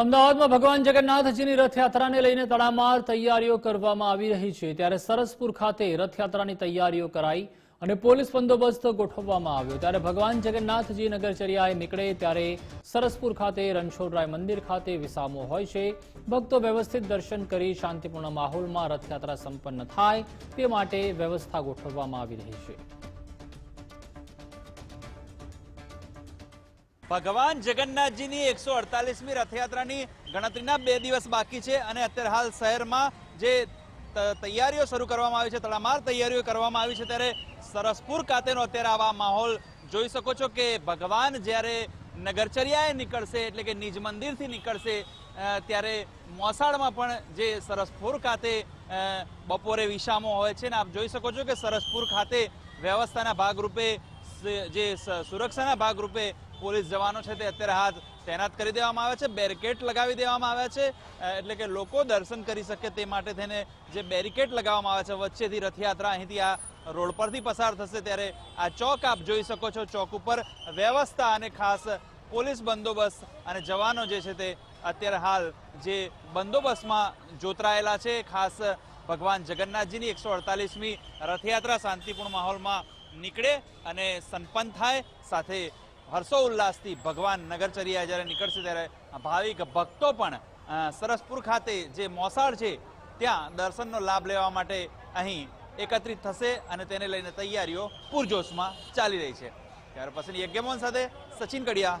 અમદાવાદમાં ભગવાન જગન્નાથજીની રથયાત્રાને લઈને તડામાર તૈયારીઓ કરવામાં આવી રહી છે. ત્યારે સરસપુર ખાતે રથયાત્રાની તૈયારીઓ કરાઈ અને પોલીસ બંદોબસ્ત ગોઠવવામાં આવ્યો. ત્યારે ભગવાન જગન્નાથજી નગરચર્યાએ નીકળે ત્યારે સરસપુર ખાતે રણછોડરાય મંદિર ખાતે વિસામો હોય છે. ભક્તો વ્યવસ્થિત દર્શન કરી શાંતિપૂર્ણ માહોલમાં રથયાત્રા સંપન્ન થાય તે માટે વ્યવસ્થા ગોઠવવામાં આવી રહી છે. ભગવાન જગન્નાથજીની એકસો અડતાલીસમી રથયાત્રાની ગણતરીના બે દિવસ બાકી છે અને અત્યારે હાલ શહેરમાં જે તૈયારીઓ શરૂ કરવામાં આવી છે, તડામાર તૈયારીઓ કરવામાં આવી છે, ત્યારે સરસપુર ખાતેનો અત્યારે આવા માહોલ જોઈ શકો છો કે ભગવાન જ્યારે નગરચર્યાએ નીકળશે, એટલે કે નિજ મંદિરથી નીકળશે ત્યારે મોસાળમાં પણ જે સરસપુર ખાતે બપોરે વિશામો હોય છે ને આપ જોઈ શકો છો કે સરસપુર ખાતે વ્યવસ્થાના ભાગરૂપે જે સુરક્ષાના ભાગરૂપે પોલીસ જવાનો છે તે અત્યારે હાથ તૈનાત કરી દેવામાં આવે છે, બેરિકેડ લગાવી દેવામાં આવ્યા છે એટલે કે લોકો દર્શન કરી શકે તે માટે થઈને જે બેરિકેડ લગાવવામાં આવે છે વચ્ચેથી રથયાત્રા અહીંથી આ રોડ પરથી પસાર થશે ત્યારે આ ચોક આપ જોઈ શકો છો, ચોક ઉપર વ્યવસ્થા અને ખાસ પોલીસ બંદોબસ્ત અને જવાનો જે છે તે અત્યારે હાલ જે બંદોબસ્તમાં જોતરાયેલા છે, ખાસ ભગવાન જગન્નાથજીની એકસો અડતાલીસમી રથયાત્રા શાંતિપૂર્ણ માહોલમાં નીકળે અને સંપન્ન થાય, સાથે હર્ષો ભગવાન નગરચર્યા જ્યારે નીકળશે ત્યારે ભાવિક ભક્તો પણ સરસપુર ખાતે જે મોસાળ છે, ત્યાં દર્શનનો લાભ લેવા માટે અહીં એકત્રિત થશે અને તેને લઈને તૈયારીઓ પૂરજોશમાં ચાલી રહી છે. ત્યાર પછી યજ્ઞમોહન સાથે સચિન કડિયા